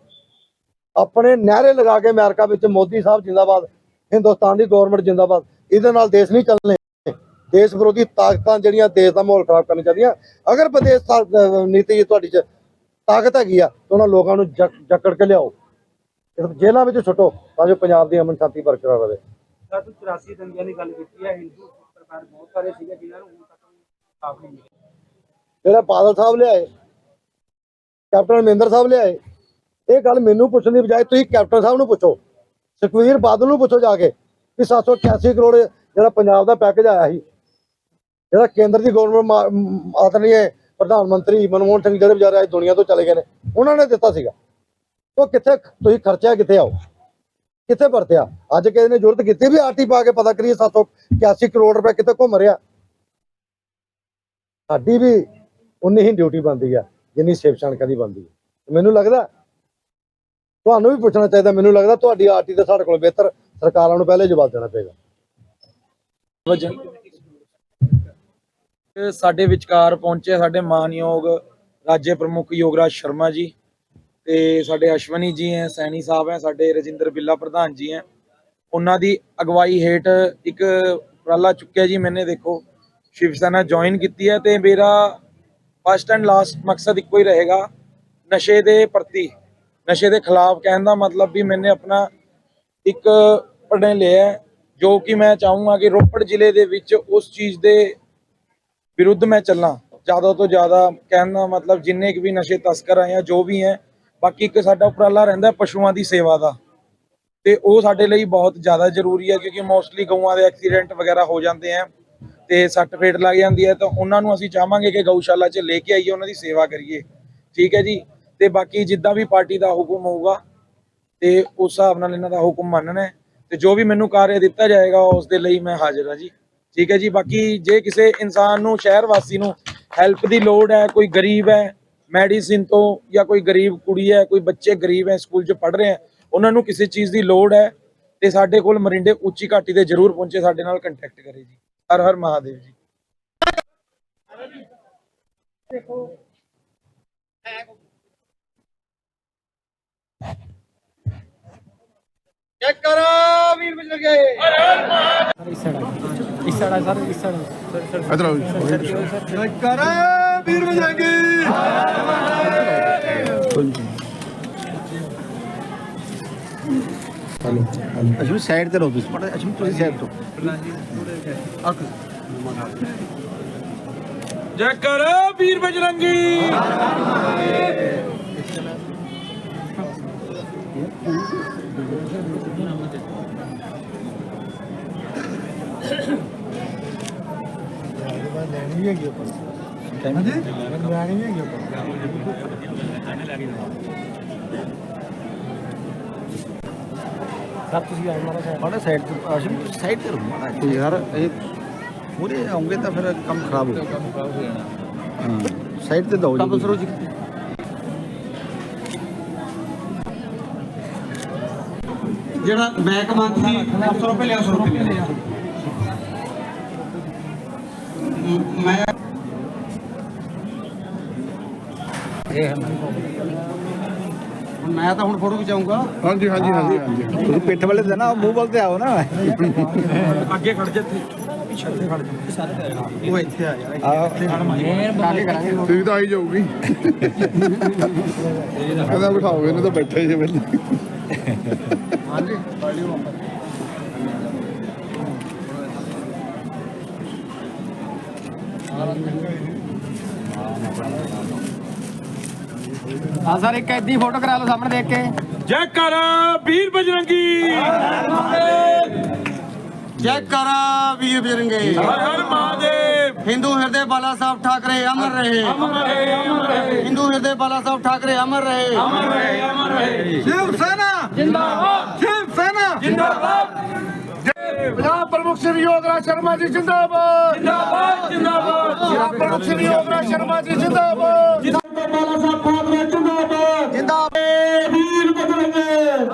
ਆਪਣੇ ਨਾਅਰੇ ਲਗਾ ਕੇ ਅਮਰੀਕਾ ਵਿੱਚ ਮੋਦੀ ਸਾਹਿਬ ਜਿੰਦਾਬਾਦ, ਹਿੰਦੁਸਤਾਨ ਦੀ ਗਵਰਨਮੈਂਟ ਜਿੰਦਾਬਾਦ, ਇਹਦੇ ਨਾਲ ਦੇਸ਼ ਨਹੀਂ ਚੱਲਣੇ। ਦੇਸ਼ ਵਿਰੋਧੀ ਤਾਕਤਾਂ ਜਿਹੜੀਆਂ ਦੇਸ਼ ਦਾ ਮਾਹੌਲ ਖਰਾਬ ਕਰਨੀ ਚਾਹੀਦੀਆਂ। ਅਗਰ ਵਿਦੇਸ਼ ਨੀਤੀ ਤੁਹਾਡੀ ਚ ਤਾਕਤ ਹੈਗੀ ਆ ਤਾਂ ਉਹਨਾਂ ਲੋਕਾਂ ਨੂੰ ਜਕ- ਜਕੜ ਕੇ ਲਿਆਓ। ਜੇਲ੍ਹਾਂ ਵਿੱਚ ਛੁੱਟੋ ਤਾਂ ਜੋ ਪੰਜਾਬ ਦੀ ਅਮਨ ਸ਼ਾਂਤੀ ਬਰਕਰਾਰ ਰਹੇ। ਸਰ ਤੁਸੀਂ 84 ਦੰਗਿਆਂ ਦੀ ਗੱਲ ਕੀਤੀ ਹੈ ਹਿੰਦੂ ਸਰਕਾਰ ਬਹੁਤ ਸਾਰੇ ਸੀਗੇ ਜਿਨ੍ਹਾਂ ਨੂੰ ਹੁਣ ਤੱਕ ਸਾਫ਼ ਨਹੀਂ ਮਿਲਿਆ। ਜਿਹੜਾ ਬਾਦਲ ਸਾਹਿਬ ਲਿਆਏ ਕੈਪਟਨ ਅਮਰਿੰਦਰ ਸਾਹਿਬ ਲਿਆਏ ਇਹ ਗੱਲ ਮੈਨੂੰ ਪੁੱਛਣ ਦੀ ਬਜਾਏ ਤੁਸੀਂ ਕੈਪਟਨ ਸਾਹਿਬ ਨੂੰ ਪੁੱਛੋ ਸੁਖਵੀਰ ਬਾਦਲ ਨੂੰ ਪੁੱਛੋ ਜਾ ਕੇ ਕਿ 788 ਕਰੋੜ ਜਿਹੜਾ ਪੰਜਾਬ ਦਾ ਪੈਕੇਜ ਆਇਆ ਸੀ ਜਿਹੜਾ ਕੇਂਦਰ ਦੀ ਗਵਰਨਮੈਂਟ ਆਦਰਨੀ ਪ੍ਰਧਾਨ ਮੰਤਰੀ ਮਨਮੋਹਨ ਸਿੰਘ ਜਿਹੜੇ ਵਿਚਾਰੇ ਅੱਜ ਦੁਨੀਆ ਤੋਂ ਚਲੇ ਗਏ ਨੇ, ਉਹਨਾਂ ਨੇ ਦਿੱਤਾ ਸੀਗਾ। ਉਹ ਕਿੱਥੇ ਤੁਸੀਂ ਖਰਚਿਆ ਕਿੱਥੇ ਆਓ? ਕਿੱਥੇ ਵਰਤਿਆ? ਅੱਜ ਕਿਸੇ ਨੇ ਜ਼ਰੂਰਤ ਕੀਤੀ ਵੀ ਆਰਟੀ ਪਾ ਕੇ ਪਤਾ ਕਰੀਏ 781 ਕਰੋੜ ਰੁਪਏ ਕਿੱਥੇ ਘੁੰਮ ਰਿਹਾ। ਸਾਡੀ ਵੀ ਉਨੀ ਹੀ ਡਿਊਟੀ ਬਣਦੀ ਆ, ਜਿੰਨੀ ਸੇਵ ਸ਼ਾਨਕਾ ਦੀ ਬਣਦੀ ਹੈ ਮੈਨੂੰ ਲੱਗਦਾ, ਤੁਹਾਨੂੰ ਵੀ ਪੁੱਛਣਾ ਚਾਹੀਦਾ, ਮੈਨੂੰ ਲੱਗਦਾ ਤੁਹਾਡੀ ਆਰਟੀ ਦਾ ਸਾਡੇ ਕੋਲ ਬਿਹਤਰ ਸਰਕਾਰਾਂ ਨੂੰ ਪਹਿਲੇ ਜਵਾਬ ਦੇਣਾ ਪਏਗਾ। ਸਾਡੇ ਵਿਚਕਾਰ ਪਹੁੰਚੇ ਸਾਡੇ ਮਾਨਯੋਗ ਰਾਜੇ ਪ੍ਰਮੁੱਖ ਯੋਗਰਾਜ ਸ਼ਰਮਾ ਜੀ ਤੇ ਸਾਡੇ ਅਸ਼ਵਨੀ ਜੀ ਹੈ, ਸੈਣੀ ਸਾਹਿਬ ਹੈ, ਸਾਡੇ ਰਜਿੰਦਰ ਬਿੱਲਾ ਪ੍ਰਧਾਨ ਜੀ ਹੈ। ਉਹਨਾਂ ਦੀ ਅਗਵਾਈ ਹੇਠ ਇੱਕ ਉਪਰਾਲਾ ਚੁੱਕਿਆ ਜੀ, ਮੈਨੇ ਦੇਖੋ ਸ਼ਿਵ ਸੈਨਾ ਜੁਆਇਨ ਕੀਤੀ ਹੈ ਤੇ ਮੇਰਾ ਫਸਟ ਐਂਡ ਲਾਸਟ ਮਕਸਦ ਇੱਕੋ ਹੀ ਰਹੇਗਾ, ਨਸ਼ੇ ਦੇ ਪ੍ਰਤੀ, ਨਸ਼ੇ ਦੇ ਖਿਲਾਫ ਕਹਿਣ ਦਾ ਮਤਲਬ ਵੀ ਮੈਨੇ ਆਪਣਾ ਇੱਕ ਪੜ੍ਹਨ ਲਿਆ ਜੋ ਕਿ ਮੈਂ ਚਾਹੂੰਗਾ ਕਿ ਰੋਪੜ ਜ਼ਿਲ੍ਹੇ ਦੇ ਵਿੱਚ ਉਸ ਚੀਜ਼ ਦੇ ਵਿਰੁੱਧ ਮੈਂ ਚੱਲਾਂ। ਜ਼ਿਆਦਾ ਤੋਂ ਜ਼ਿਆਦਾ ਕਹਿਣ ਦਾ ਮਤਲਬ ਜਿੰਨੇ ਕੁ ਵੀ ਨਸ਼ੇ ਤਸਕਰ ਆ, ਜਾਂ ਜੋ ਵੀ ਹੈ, ਬਾਕੀ ਇੱਕ ਸਾਡਾ ਉਪਰਾਲਾ ਰਹਿੰਦਾ ਪਸ਼ੂਆਂ ਦੀ ਸੇਵਾ ਦਾ। ਤੇ ਉਹ ਸਾਡੇ ਲਈ ਬਹੁਤ ਜ਼ਿਆਦਾ ਜ਼ਰੂਰੀ ਹੈ, ਕਿਉਂਕਿ ਮੋਸਟਲੀ ਗਊਆਂ ਦੇ ਐਕਸੀਡੈਂਟ ਵਗੈਰਾ ਹੋ ਜਾਂਦੇ ਆ ਤੇ ਸੱਟ ਫੇਟ ਲੱਗ ਜਾਂਦੀ ਹੈ, ਤਾਂ ਉਹਨਾਂ ਨੂੰ ਅਸੀਂ ਚਾਹਾਂਗੇ ਕਿ ਗਊਸ਼ਾਲਾ 'ਚ ਲੈ ਕੇ ਆਈਏ, ਉਹਨਾਂ ਦੀ ਸੇਵਾ ਕਰੀਏ। ਠੀਕ ਹੈ ਜੀ? ਤੇ ਬਾਕੀ ਜਿੱਦਾਂ ਵੀ ਪਾਰਟੀ ਦਾ ਹੁਕਮ ਹੋਊਗਾ, ਤੇ ਉਸ ਹਿਸਾਬ ਨਾਲ ਇਹਨਾਂ ਦਾ ਹੁਕਮ ਮੰਨਣਾ ਤੇ ਜੋ ਵੀ ਮੈਨੂੰ ਕਾਰਜ ਦਿੱਤਾ ਜਾਏਗਾ, ਉਸ ਦੇ ਲਈ ਮੈਂ ਹਾਜ਼ਰ ਹਾਂ ਜੀ। ਠੀਕ ਹੈ ਜੀ ਬਾਕੀ ਜੇ ਕਿਸੇ ਇਨਸਾਨ ਨੂੰ ਸ਼ਹਿਰ ਵਾਸੀ ਨੂੰ ਹੈਲਪ ਦੀ ਲੋੜ ਹੈ ਕੋਈ ਗਰੀਬ ਹੈ ਮੈਡੀਸਿਨ ਤੋਂ ਜਾਂ ਕੋਈ ਗਰੀਬ ਕੁੜੀ ਹੈ ਕੋਈ ਬੱਚੇ ਗਰੀਬ ਹੈ ਸਕੂਲ 'ਚ ਪੜ੍ਹ ਰਹੇ ਹੈ ਉਹਨਾਂ ਨੂੰ ਕਿਸੇ ਚੀਜ਼ ਦੀ ਲੋੜ ਹੈ ਤੇ ਸਾਡੇ ਕੋਲ ਮਰਿੰਡੇ ਉੱਚੀ ਘਾਟੀ ਤੇ ਜਰੂਰ ਪਹੁੰਚੇ ਸਾਡੇ ਨਾਲ ਕੰਟੈਕਟ ਕਰੇ ਜੀ। ਹਰ ਹਰ ਮਹਾਦੇਵ ਜੀ। ਚੈੱਕ ਕਰੋ ਵੀਰ ਬਜਰਗੇ ਚੈੱਕ ਕਰੋ ਵੀਰ ਬਜਰਗੇ ਅਸ਼ਮੀ ਸਾਈਡ ਤੇ ਰਹੋ ਤੁਸੀਂ ਮਾੜਾ ਅਸ਼ਮੀ ਤੁਸੀਂ ਸਾਈਡ ਤੋਂ। ਜੈ ਕਰੋ ਵੀਰ ਬਜਰੰਗੀ। ਲੈਣੀ ਹੈਗੀ ਆਪਾਂ ਟਾਈਮ ਜੀ ਲੈਣੀ ਹੈਗੀ ਆਪਾਂ ਸਭ ਤੁਸੀਂ ਆਏ ਮਾਰਾ ਸਾਡਾ ਸਾਈਡ ਤੇ ਆਸ਼ਮ ਸਾਈਡ ਤੇ ਰੁਕੋ ਯਾਰ ਇਹ ਪੂਰੇ ਆਉਂਗੇ ਤਾਂ ਫਿਰ ਕੰਮ ਖਰਾਬ ਹੋ ਜਾਣਾ ਕੰਮ ਖਰਾਬ ਹੋ ਜਾਣਾ ਸਾਈਡ ਤੇ ਦੋ ਜੀ ਤਬ ਸਰੋ ਜੀ ਜਿਹੜਾ ਬੈਕ ਮੰਥ ਸੀ 800 ਰੁਪਏ ਲਿਆ 100 ਰੁਪਏ ਲਿਆ। ਮ- ਮੈਂ ਮੈਂ ਤਾਂ ਹੁਣ ਫੋਟੋ ਖਿਚਾਉਂਗਾ ਹਾਂਜੀ ਹਾਂਜੀ ਹਾਂਜੀ ਹਾਂਜੀ। ਤੁਸੀਂ ਪਿੱਠ ਵਾਲੇ ਤੇ ਨਾ ਮੂੰਹ ਵੱਲ ਤੇ ਆਓ ਨਾ। ਅੱਗੇ ਖੜ ਜਾ ਉਹ ਇੱਥੇ ਆ ਜਾ ਤੁਸੀਂ ਤਾਂ ਆਈ ਜਾਊਗੀ। ਕਹਿੰਦਾ ਬਿਠਾਓਗੇ ਇਹਨੂੰ ਤਾਂ ਬੈਠੇ ਜੇ ਵੇਲੇ ਆ ਸਰ ਇੱਕ ਐਦੀ ਫੋਟੋ ਕਰਾ ਲਓ ਸਾਹਮਣੇ ਦੇਖ ਕੇ। ਜੈ ਕਰ ਵੀਰ ਬਜਰੰਗੀ। ਜੈ ਕਰਾ ਵੀਰ ਬਿਰੰਗੇ ਹਰ ਹਰ ਮਹਾਦੇਵ। ਹਿੰਦੂ ਹਿਰਦੇ ਬਾਲਾ ਸਾਹਿਬ ਠਾਕਰੇ ਅਮਰ ਰਹੇ। ਅਮਰ ਰਹੇ ਅਮਰ ਰਹੇ। ਹਿੰਦੂ ਹਿਰਦੇ ਬਾਲਾ ਸਾਹਿਬ ਠਾਕਰੇ ਅਮਰ ਰਹੇ। ਅਮਰ ਰਹੇ ਅਮਰ ਰਹੇ। ਸ਼ਿਵ ਸੈਨਾ। ਜਿੰਦਾਬਾਦ। ਸ਼ਿਵ ਸੈਨਾ। ਜਿੰਦਾਬਾਦ। ਪੰਜਾਬ ਪ੍ਰਮੁੱਖ ਸ੍ਰੀ ਯੋਗਰਾਜ ਸ਼ਰਮਾ ਜੀ ਜਿੰਦਾਬਾਦ। ਜਿੰਦਾਬਾਦ ਜਿੰਦਾਬਾਦ। ਪੰਜਾਬ ਪ੍ਰਮੁੱਖ ਸ੍ਰੀ ਯੋਗਰਾਜ ਸ਼ਰਮਾ ਜੀ ਜਿੰਦਾਬਾਦ। ਬਾਲਾ ਸਾਹਿਬ ਠਾਕਰੇ ਜਿੰਦਾਬਾਦ। ਜਿੰਦਾਬਾਦ ਵੀਰ ਬਦਲਗੇ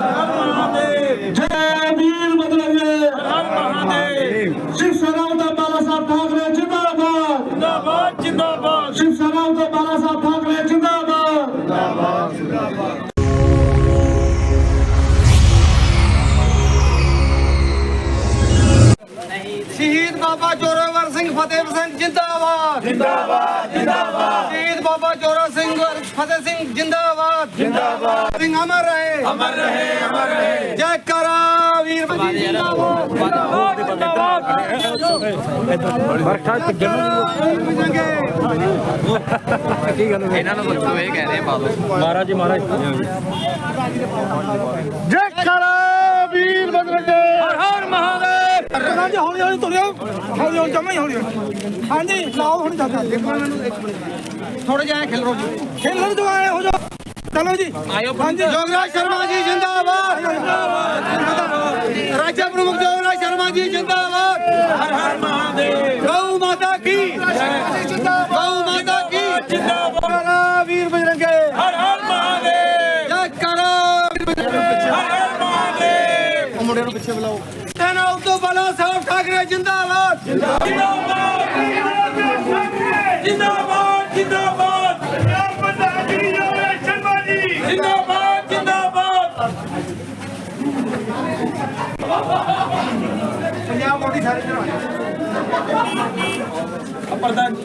ਬਾਬਾ ਜੋਰਾਵਰ ਸਿੰਘ ਫਤਿਹ ਸਿੰਘ ਜਿੰਦਾਬਾਦ। ਜਿੰਦਾਬਾਦ ਜਿੰਦਾਬਾਦ। ਸ਼ਹੀਦ ਬਾਬਾ ਜੋਰਾ ਸਿੰਘ ਫਤਿਹ ਸਿੰਘ ਜਿੰਦਾਬਾਦ। ਜਿੰਦਾਬਾਦ। ਸਿੰਘ ਅਮਰ ਰਹੇ। ਅਮਰ ਰਹੇ ਅਮਰ ਰਹੇ। ਜੈ ਕਰਾ ਵੀਰ ਬਜੀ ਜਿੰਦਾਬਾਦ। ਜਿੰਦਾਬਾਦ ਜਿੰਦਾਬਾਦ। ਇਹਨਾਂ ਨੂੰ ਪੁੱਛੋ ਇਹ ਕਹਿ ਰਹੇ ਪਾ ਲਓ ਜੈ ਕਰਾ ਵੀਰ ਬਦਰੰਗੇ ਹਰ ਹਰ ਮਹਾਦੇਵ ਹਾਂਜੀ ਹੌਲੀ ਹੌਲੀ ਤੁਰਿਓ। ਹੌਲੀ ਹੌਲੀ ਜਮਾ ਹੀ ਹੌਲੀ ਹੌਲੀ। ਹਾਂਜੀ ਲਾਓ ਹੁਣ ਜਾਂਦਾ ਥੋੜਾ ਜਿਹਾ ਖਿਲਰੋ ਜੀ। ਆਏ ਹੋ ਜਾ ਚਲੋ ਜੀ। ਹਾਂਜੀ ਜੋਗਰਾਜ ਸ਼ਰਮਾ ਜੀ ਜਿੰਦਾਬਾਦ। ਰਾਜਾ ਪ੍ਰਮੁਖ ਜੋਗਰਾਜ ਸ਼ਰਮਾ ਜੀ ਜਿੰਦਾਬਾਦ। ਹਰ ਹਰ ਮਹਾਦੇਵ। ਮਹਾਦੇਵ ਉਹ ਮੁੰਡੇ ਨੂੰ ਪਿੱਛੇ ਬੁਲਾਓ। ਤੈਨਾਂ ਉਦੋਂ ਬਾਲਾ ਸਾਹਿਬ ਠਾਕਰੇ, ਜਿੰਦਾਬਾਦ। ਜਿੰਦਾਬਾਦ ਜਿੰਦਾਬਾਦ। ਜਿੰਦਾਬਾਦ ਪੰਜਾਬ ਪੰਜਾਬ ਦੀ ਜੋਗਰਾਜ ਸ਼ਰਮਾ ਜਿੰਦਾਬਾਦ ਜਿੰਦਾਬਾਦ ਪੰਜਾਬ ਮੋਦੀ ਸਾਰੇ ਪ੍ਰਧਾਨ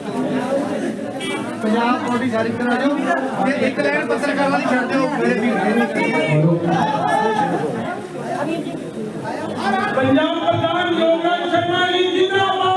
ਪੰਜਾਬ ਮੋਦੀ ਸਾਰੀ ਤਰ੍ਹਾਂ ਜੋ ਤੇ ਇੱਕ ਲਾਈਨ ਪੱਤਰਕਾਰਾਂ ਦੀ ਛੱਡ ਦਿਓ ਮੇਰੇ ਵੀਰ ਪੰਜਾਬ ਪ੍ਰਧਾਨ ਲੋਕਾਂ ਸ਼ਰਮਾ ਜੀ ਜਿੰਦਾਬਾਦ।